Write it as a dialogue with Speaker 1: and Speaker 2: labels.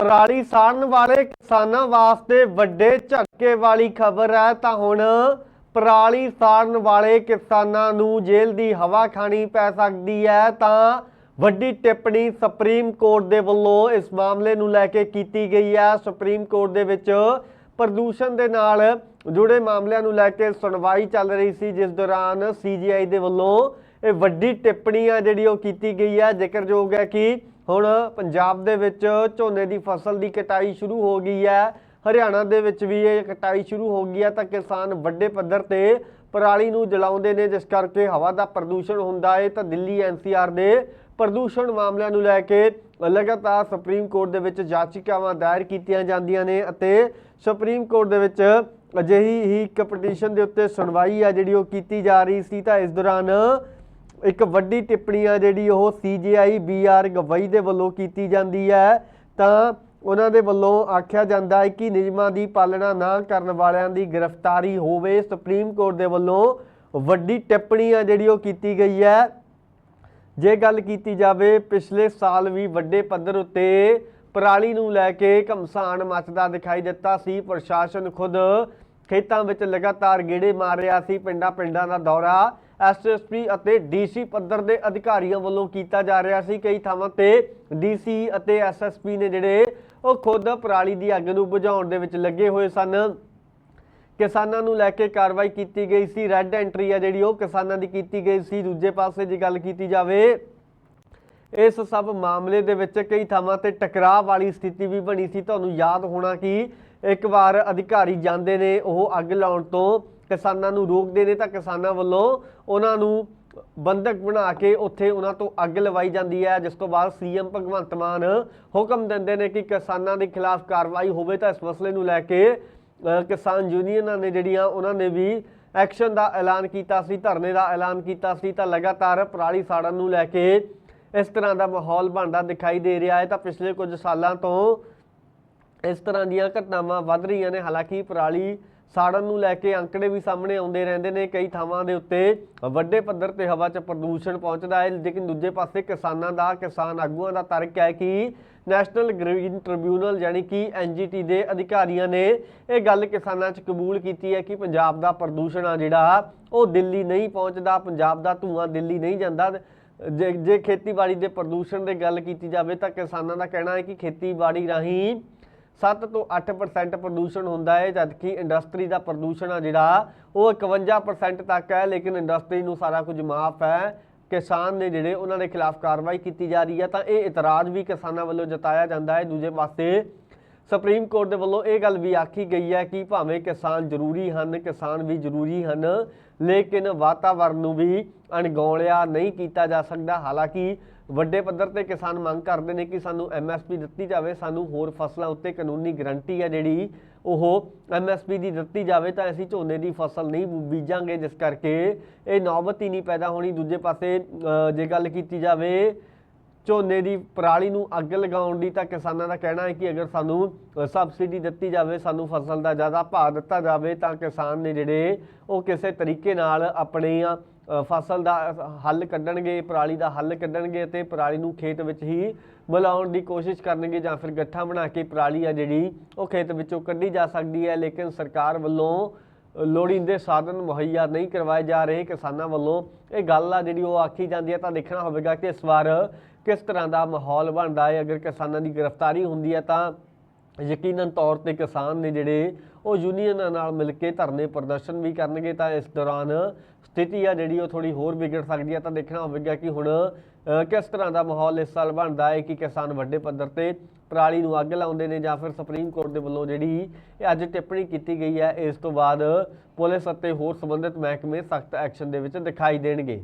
Speaker 1: ਪਰਾਲੀ ਸਾੜਨ ਵਾਲੇ ਕਿਸਾਨਾਂ ਵਾਸਤੇ ਵੱਡੇ ਝਟਕੇ ਵਾਲੀ ਖਬਰ ਹੈ, ਤਾਂ ਹੁਣ ਪਰਾਲੀ ਸਾੜਨ ਵਾਲੇ ਕਿਸਾਨਾਂ ਨੂੰ ਜੇਲ੍ਹ ਦੀ ਹਵਾ ਖਾਣੀ ਪੈ ਸਕਦੀ ਹੈ, ਤਾਂ ਵੱਡੀ ਟਿੱਪਣੀ ਸੁਪਰੀਮ ਕੋਰਟ ਦੇ ਵੱਲੋਂ ਇਸ ਮਾਮਲੇ ਨੂੰ ਲੈ ਕੇ ਕੀਤੀ ਗਈ ਹੈ। ਸੁਪਰੀਮ ਕੋਰਟ ਦੇ ਵਿੱਚ ਪ੍ਰਦੂਸ਼ਣ ਦੇ ਨਾਲ ਜੁੜੇ ਮਾਮਲਿਆਂ ਨੂੰ ਲੈ ਕੇ ਸੁਣਵਾਈ ਚੱਲ ਰਹੀ ਸੀ, ਜਿਸ ਦੌਰਾਨ ਸੀਜੀਆਈ ਦੇ ਵੱਲੋਂ ਇਹ ਵੱਡੀ ਟਿੱਪਣੀ ਆ ਜਿਹੜੀ ਉਹ ਕੀਤੀ ਗਈ ਹੈ। ਜ਼ਿਕਰਯੋਗ ਹੈ ਕਿ ਹੁਣ ਪੰਜਾਬ ਦੇ ਵਿੱਚ ਝੋਨੇ ਦੀ ਫਸਲ ਦੀ ਕਟਾਈ ਸ਼ੁਰੂ ਹੋ ਗਈ ਹੈ। ਹਰਿਆਣਾ ਦੇ ਵਿੱਚ ਵੀ ਇਹ ਕਟਾਈ ਸ਼ੁਰੂ ਹੋ ਗਈ ਹੈ ਤਾਂ ਕਿਸਾਨ ਵੱਡੇ ਪੱਧਰ ਤੇ ਪਰਾਲੀ ਨੂੰ ਜਲਾਉਂਦੇ ਨੇ, ਜਿਸ ਕਰਕੇ ਹਵਾ ਦਾ ਪ੍ਰਦੂਸ਼ਣ ਹੁੰਦਾ ਹੈ ਤਾਂ ਦਿੱਲੀ ਐਨਸੀਆਰ ਦੇ ਪ੍ਰਦੂਸ਼ਣ ਮਾਮਲਿਆਂ ਨੂੰ ਲੈ ਕੇ ਲਗਾਤਾਰ ਸੁਪਰੀਮ ਕੋਰਟ ਦੇ ਵਿੱਚ ਯਾਚਿਕਾਵਾਂ ਦਾਇਰ ਕੀਤੀਆਂ ਜਾਂਦੀਆਂ ਨੇ ਅਤੇ ਸੁਪਰੀਮ ਕੋਰਟ ਦੇ ਵਿੱਚ ਅਜਿਹੀ ਹੀ ਇੱਕ ਪਟੀਸ਼ਨ ਦੇ ਉੱਤੇ ਸੁਣਵਾਈ ਆ ਜਿਹੜੀ ਉਹ ਕੀਤੀ ਜਾ ਰਹੀ ਸੀ। ਤਾਂ ਇਸ ਦੌਰਾਨ ਇੱਕ ਵੱਡੀ ਟਿੱਪਣੀ ਆ ਜਿਹੜੀ ਉਹ ਸੀਜੀਆਈ ਬੀਆਰ ਗਵਈ ਦੇ ਵੱਲੋਂ ਕੀਤੀ ਜਾਂਦੀ ਹੈ। ਤਾਂ ਉਹਨਾਂ ਦੇ ਵੱਲੋਂ ਆਖਿਆ ਜਾਂਦਾ ਹੈ ਕਿ ਨਿਯਮਾਂ ਦੀ ਪਾਲਣਾ ਨਾ ਕਰਨ ਵਾਲਿਆਂ ਦੀ ਗ੍ਰਿਫਤਾਰੀ ਹੋਵੇ। ਸੁਪਰੀਮ ਕੋਰਟ ਦੇ ਵੱਲੋਂ ਵੱਡੀ ਟਿੱਪਣੀ ਆ ਜਿਹੜੀ ਉਹ ਕੀਤੀ ਗਈ ਹੈ। ਜੇ ਗੱਲ ਕੀਤੀ ਜਾਵੇ, ਪਿਛਲੇ ਸਾਲ ਵੀ ਵੱਡੇ ਪੱਧਰ ਉੱਤੇ ਪਰਾਲੀ ਨੂੰ ਲੈ ਕੇ ਘਮਸਾਨ ਮੱਚਦਾ ਦਿਖਾਈ ਦਿੱਤਾ ਸੀ। ਪ੍ਰਸ਼ਾਸਨ ਖੁਦ ਖੇਤਾਂ ਵਿੱਚ ਲਗਾਤਾਰ ਗੇੜੇ ਮਾਰ ਰਿਹਾ ਸੀ। ਪਿੰਡਾਂ ਪਿੰਡਾਂ ਦਾ ਦੌਰਾ ਐਸਐਸਪੀ ਅਤੇ ਡੀਸੀ ਪੱਧਰ ਦੇ ਅਧਿਕਾਰੀਆਂ ਵੱਲੋਂ ਕੀਤਾ ਜਾ ਰਿਹਾ ਸੀ। ਕਈ ਥਾਵਾਂ ਤੇ ਡੀਸੀ ਅਤੇ ਐਸਐਸਪੀ ਨੇ ਜਿਹੜੇ ਉਹ ਖੁਦ ਪਰਾਲੀ ਦੀ ਅੱਗ ਨੂੰ ਬੁਝਾਉਣ ਦੇ ਵਿੱਚ ਲੱਗੇ ਹੋਏ ਸਨ। ਕਿਸਾਨਾਂ ਨੂੰ ਲੈ ਕੇ ਕਾਰਵਾਈ ਕੀਤੀ ਗਈ ਸੀ। ਰੈੱਡ ਐਂਟਰੀ ਆ ਜਿਹੜੀ, ਉਹ ਕਿਸਾਨਾਂ ਦੀ ਕੀਤੀ ਗਈ ਸੀ। ਦੂਜੇ ਪਾਸੇ ਜੇ ਗੱਲ ਕੀਤੀ ਜਾਵੇ, ਇਸ ਸਭ ਮਾਮਲੇ ਦੇ ਵਿੱਚ ਕਈ ਥਾਵਾਂ ਤੇ ਟਕਰਾਅ ਵਾਲੀ ਸਥਿਤੀ ਵੀ ਬਣੀ ਸੀ। ਤੁਹਾਨੂੰ ਯਾਦ ਹੋਣਾ ਕਿ ਇੱਕ ਵਾਰ ਅਧਿਕਾਰੀ ਜਾਂਦੇ ਨੇ, ਉਹ ਅੱਗ ਲਾਉਣ ਤੋਂ ਕਿਸਾਨਾਂ ਨੂੰ ਰੋਕਦੇ ਨੇ ਤਾਂ ਕਿਸਾਨਾਂ ਵੱਲੋਂ ਉਹਨਾਂ ਨੂੰ ਬੰਦਕ ਬਣਾ ਕੇ ਉੱਥੇ ਉਹਨਾਂ ਤੋਂ ਅੱਗ ਲਵਾਈ ਜਾਂਦੀ ਹੈ, ਜਿਸ ਤੋਂ ਬਾਅਦ ਸੀਐਮ ਭਗਵੰਤ ਮਾਨ ਹੁਕਮ ਦਿੰਦੇ ਨੇ ਕਿ ਕਿਸਾਨਾਂ ਦੇ ਖਿਲਾਫ ਕਾਰਵਾਈ ਹੋਵੇ ਤਾਂ ਇਸ ਮਸਲੇ ਨੂੰ ਲੈ ਕੇ ਕਿਸਾਨ ਯੂਨੀਅਨਾਂ ਨੇ ਜਿਹੜੀਆਂ ਉਹਨਾਂ ਨੇ ਵੀ ਐਕਸ਼ਨ ਦਾ ਐਲਾਨ ਕੀਤਾ ਸੀ, ਧਰਨੇ ਦਾ ਐਲਾਨ ਕੀਤਾ ਸੀ, ਤਾਂ ਲਗਾਤਾਰ ਪਰਾਲੀ ਸਾੜਨ ਨੂੰ ਲੈ ਕੇ ਇਸ ਤਰ੍ਹਾਂ ਦਾ ਮਾਹੌਲ ਬਣਦਾ ਦਿਖਾਈ ਦੇ ਰਿਹਾ ਹੈ। ਤਾਂ ਪਿਛਲੇ ਕੁਝ ਸਾਲਾਂ ਤੋਂ ਇਸ ਤਰ੍ਹਾਂ ਦੀਆਂ ਘਟਨਾਵਾਂ ਵੱਧ ਰਹੀਆਂ ਨੇ। ਹਾਲਾਂਕਿ ਪਰਾਲੀ ਸਾੜਨ ਨੂੰ ਲੈ ਕੇ ਅੰਕੜੇ ਵੀ ਸਾਹਮਣੇ ਆਉਂਦੇ ਰਹਿੰਦੇ ਨੇ, ਕਈ ਥਾਵਾਂ ਦੇ ਉੱਤੇ ਵੱਡੇ ਪੱਧਰ ਤੇ ਹਵਾ 'ਚ ਪ੍ਰਦੂਸ਼ਣ ਪਹੁੰਚਦਾ ਹੈ, ਲੇਕਿਨ ਦੂਜੇ ਪਾਸੇ ਕਿਸਾਨਾਂ ਦਾ, ਕਿਸਾਨ ਆਗੂਆਂ ਦਾ ਤਰਕ ਹੈ ਕਿ ਨੈਸ਼ਨਲ ਗ੍ਰੀਨ ਟ੍ਰਿਬਿਊਨਲ ਯਾਨੀ ਕਿ ਐਨਜੀਟੀ ਦੇ ਅਧਿਕਾਰੀਆਂ ਨੇ ਇਹ ਗੱਲ ਕਿਸਾਨਾਂ 'ਚ ਕਬੂਲ ਕੀਤੀ ਹੈ ਕਿ ਪੰਜਾਬ ਦਾ ਪ੍ਰਦੂਸ਼ਣ ਆ ਜਿਹੜਾ, ਉਹ ਦਿੱਲੀ ਨਹੀਂ ਪਹੁੰਚਦਾ, ਪੰਜਾਬ ਦਾ ਧੂਆਂ ਦਿੱਲੀ ਨਹੀਂ ਜਾਂਦਾ। ਜੇ ਜੇ ਖੇਤੀਬਾੜੀ ਦੇ ਪ੍ਰਦੂਸ਼ਣ ਦੀ ਗੱਲ ਕੀਤੀ ਜਾਵੇ ਤਾਂ ਕਿਸਾਨਾਂ ਦਾ ਕਹਿਣਾ ਹੈ ਕਿ ਖੇਤੀਬਾੜੀ ਰਾਹੀਂ 7 ਤੋਂ 8% ਪ੍ਰਦੂਸ਼ਣ ਹੁੰਦਾ ਹੈ ਜਦਕਿ ਇੰਡਸਟਰੀ ਦਾ ਪ੍ਰਦੂਸ਼ਣ ਆ ਜਿਹੜਾ, ਉਹ 51% ਤੱਕ ਹੈ, ਲੇਕਿਨ ਇੰਡਸਟਰੀ ਨੂੰ ਸਾਰਾ ਕੁਝ ਮਾਫ ਹੈ। ਕਿਸਾਨ ਨੇ ਜਿਹੜੇ ਉਹਨਾਂ ਦੇ ਖਿਲਾਫ ਕਾਰਵਾਈ ਕੀਤੀ ਜਾ ਰਹੀ ਹੈ, ਤਾਂ ਇਹ ਇਤਰਾਜ਼ ਵੀ ਕਿਸਾਨਾਂ ਵੱਲੋਂ ਜਤਾਇਆ ਜਾਂਦਾ ਹੈ। ਦੂਜੇ ਪਾਸੇ ਸੁਪਰੀਮ ਕੋਰਟ ਦੇ ਵੱਲੋਂ ਇਹ ਗੱਲ ਵੀ ਆਖੀ ਗਈ ਹੈ ਕਿ ਭਾਵੇਂ ਕਿਸਾਨ ਜ਼ਰੂਰੀ ਹਨ, ਕਿਸਾਨ ਵੀ ਜ਼ਰੂਰੀ ਹਨ, ਲੇਕਿਨ ਵਾਤਾਵਰਣ ਨੂੰ ਵੀ ਅਣਗੌਲਿਆ ਨਹੀਂ ਕੀਤਾ ਜਾ ਸਕਦਾ। ਹਾਲਾਂਕਿ ਵੱਡੇ ਪੱਧਰ ਤੇ ਕਿਸਾਨ ਮੰਗ ਕਰਦੇ ਨੇ ਕਿ ਸਾਨੂੰ ਐਮਐਸਪੀ ਦਿੱਤੀ ਜਾਵੇ, ਸਾਨੂੰ ਹੋਰ ਫਸਲਾਂ ਉੱਤੇ ਕਾਨੂੰਨੀ ਗਰੰਟੀ ਹੈ ਜਿਹੜੀ, ਉਹ ਐਮਐਸਪੀ ਦੀ ਦਿੱਤੀ ਜਾਵੇ ਤਾਂ ਅਸੀਂ ਝੋਨੇ ਦੀ ਫਸਲ ਨਹੀਂ ਬੀਜਾਂਗੇ, ਜਿਸ ਕਰਕੇ ਇਹ ਨੌਬਤ ਹੀ ਨਹੀਂ ਪੈਦਾ ਹੋਣੀ। ਦੂਜੇ ਪਾਸੇ ਜੇ ਗੱਲ ਕੀਤੀ ਜਾਵੇ ਝੋਨੇ ਦੀ ਪਰਾਲੀ ਨੂੰ ਅੱਗ ਲਗਾਉਣ ਦੀ ਤਾਂ ਕਿਸਾਨਾਂ ਦਾ ਕਹਿਣਾ ਹੈ ਕਿ ਅਗਰ ਸਾਨੂੰ ਸਬਸਿਡੀ ਦਿੱਤੀ ਜਾਵੇ, ਸਾਨੂੰ ਫਸਲ ਦਾ ਜ਼ਿਆਦਾ ਭਾਅ ਦਿੱਤਾ ਜਾਵੇ ਤਾਂ ਕਿਸਾਨ ਨੇ ਜਿਹੜੇ ਉਹ ਕਿਸੇ ਤਰੀਕੇ ਨਾਲ ਆਪਣੀਆਂ ਫਸਲ ਦਾ ਹੱਲ ਕੱਢਣਗੇ, ਪਰਾਲੀ ਦਾ ਹੱਲ ਕੱਢਣਗੇ ਤੇ ਪਰਾਲੀ ਨੂੰ ਖੇਤ ਵਿੱਚ ਹੀ ਬੁਲਾਉਣ ਦੀ ਕੋਸ਼ਿਸ਼ ਕਰਨਗੇ ਜਾਂ ਫਿਰ ਗੱਠਾ ਬਣਾ ਕੇ ਪਰਾਲੀ ਆ ਜਿਹੜੀ ਉਹ ਖੇਤ ਵਿੱਚੋਂ ਕੱਢੀ ਜਾ ਸਕਦੀ ਹੈ। ਲੇਕਿਨ ਸਰਕਾਰ ਵੱਲੋਂ ਲੋੜੀਂਦੇ ਸਾਧਨ ਮੁਹੱਈਆ ਨਹੀਂ ਕਰਵਾਏ ਜਾ ਰਹੇ। ਕਿਸਾਨਾਂ ਵੱਲੋਂ ਇਹ ਗੱਲ ਆ ਜਿਹੜੀ ਉਹ ਆਖੀ ਜਾਂਦੀ ਹੈ। ਤਾਂ ਦੇਖਣਾ ਹੋਵੇਗਾ ਕਿ ਇਸ ਵਾਰ ਕਿਸ ਤਰ੍ਹਾਂ ਦਾ ਮਾਹੌਲ ਬਣਦਾ ਹੈ? ਅਗਰ ਕਿਸਾਨਾਂ ਦੀ ਗ੍ਰਿਫਤਾਰੀ ਹੁੰਦੀ ਹੈ ਤਾਂ ਯਕੀਨਨ ਤੌਰ ਤੇ ਕਿਸਾਨ ਨੇ ਜਿਹੜੇ ਉਹ ਯੂਨੀਅਨਾਂ ਨਾਲ ਮਿਲ ਕੇ ਧਰਨੇ ਪ੍ਰਦਰਸ਼ਨ ਵੀ ਕਰਨਗੇ ਤਾਂ ਇਸ ਦੌਰਾਨ ਸਥਿਤੀ ਆ ਜਿਹੜੀ ਉਹ ਥੋੜੀ ਹੋਰ ਵਿਗੜ ਸਕਦੀ ਹੈ ਤਾਂ ਦੇਖਣਾ ਹੋਵੇਗਾ ਕਿ ਹੁਣ ਕਿਸ ਤਰ੍ਹਾਂ ਦਾ ਮਾਹੌਲ ਇਸ ਸਾਲ ਬਣਦਾ ਹੈ ਕਿ ਕਿਸਾਨ ਵੱਡੇ ਪੱਧਰ ਤੇ ਪਰਾਲੀ ਨੂੰ ਅੱਗ ਲਾਉਂਦੇ ਨੇ ਜਾਂ ਫਿਰ ਸੁਪਰੀਮ ਕੋਰਟ ਦੇ ਵੱਲੋਂ ਜਿਹੜੀ ਇਹ ਅੱਜ ਟਿੱਪਣੀ ਕੀਤੀ ਗਈ ਹੈ, ਇਸ ਤੋਂ ਬਾਅਦ ਪੁਲਿਸ ਅਤੇ ਹੋਰ ਸੰਬੰਧਿਤ ਮਹਿਕਮੇ ਸਖਤ ਐਕਸ਼ਨ ਦੇ ਵਿੱਚ ਦਿਖਾਈ ਦੇਣਗੇ।